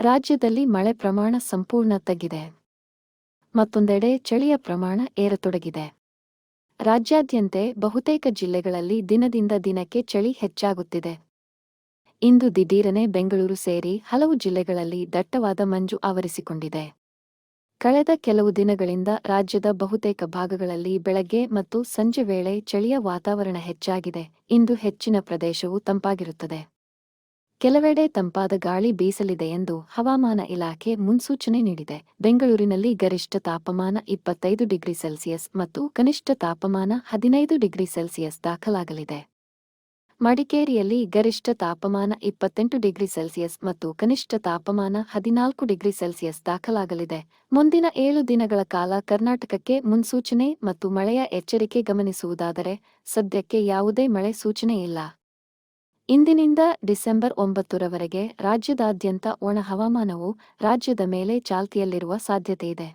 ರಾಜ್ಯದಲ್ಲಿ ಮಳೆ ಪ್ರಮಾಣ ಸಂಪೂರ್ಣ ತಗ್ಗಿದೆ. ಮತ್ತೊಂದೆಡೆ ಚಳಿಯ ಪ್ರಮಾಣ ಏರತೊಡಗಿದೆ. ರಾಜ್ಯಾದ್ಯಂತೆ ಬಹುತೇಕ ಜಿಲ್ಲೆಗಳಲ್ಲಿ ದಿನದಿಂದ ದಿನಕ್ಕೆ ಚಳಿ ಹೆಚ್ಚಾಗುತ್ತಿದೆ. ಇಂದು ದಿಢೀರನೆ ಬೆಂಗಳೂರು ಸೇರಿ ಹಲವು ಜಿಲ್ಲೆಗಳಲ್ಲಿ ದಟ್ಟವಾದ ಮಂಜು ಆವರಿಸಿಕೊಂಡಿದೆ. ಕಳೆದ ಕೆಲವು ದಿನಗಳಿಂದ ರಾಜ್ಯದ ಬಹುತೇಕ ಭಾಗಗಳಲ್ಲಿ ಬೆಳಗ್ಗೆ ಮತ್ತು ಸಂಜೆ ವೇಳೆ ಚಳಿಯ ವಾತಾವರಣ ಹೆಚ್ಚಾಗಿದೆ. ಇಂದು ಹೆಚ್ಚಿನ ಪ್ರದೇಶವು ತಂಪಾಗಿರುತ್ತದೆ. ಕೆಲವೆಡೆ ತಂಪಾದ ಗಾಳಿ ಬೀಸಲಿದೆ ಎಂದು ಹವಾಮಾನ ಇಲಾಖೆ ಮುನ್ಸೂಚನೆ ನೀಡಿದೆ. ಬೆಂಗಳೂರಿನಲ್ಲಿ ಗರಿಷ್ಠ ತಾಪಮಾನ ಇಪ್ಪತ್ತೈದು ಡಿಗ್ರಿ ಸೆಲ್ಸಿಯಸ್ ಮತ್ತು ಕನಿಷ್ಠ ತಾಪಮಾನ ಹದಿನೈದು ಡಿಗ್ರಿ ಸೆಲ್ಸಿಯಸ್ ದಾಖಲಾಗಲಿದೆ. ಮಡಿಕೇರಿಯಲ್ಲಿ ಗರಿಷ್ಠ ತಾಪಮಾನ ಇಪ್ಪತ್ತೆಂಟು ಡಿಗ್ರಿ ಸೆಲ್ಸಿಯಸ್ ಮತ್ತು ಕನಿಷ್ಠ ತಾಪಮಾನ ಹದಿನಾಲ್ಕು ಡಿಗ್ರಿ ಸೆಲ್ಸಿಯಸ್ ದಾಖಲಾಗಲಿದೆ. ಮುಂದಿನ ಏಳು ದಿನಗಳ ಕಾಲ ಕರ್ನಾಟಕಕ್ಕೆ ಮುನ್ಸೂಚನೆ ಮತ್ತು ಮಳೆಯ ಎಚ್ಚರಿಕೆ ಗಮನಿಸುವುದಾದರೆ ಸದ್ಯಕ್ಕೆ ಯಾವುದೇ ಮಳೆ ಸೂಚನೆಯಿಲ್ಲ ಇಂದಿನಿಂದ ಡಿಸೆಂಬರ್ ಒಂಬತ್ತರವರೆಗೆ ರಾಜ್ಯದಾದ್ಯಂತ ಒಣ ಹವಾಮಾನವು ರಾಜ್ಯದ ಮೇಲೆ ಚಾಲ್ತಿಯಲ್ಲಿರುವ ಸಾಧ್ಯತೆಯಿದೆ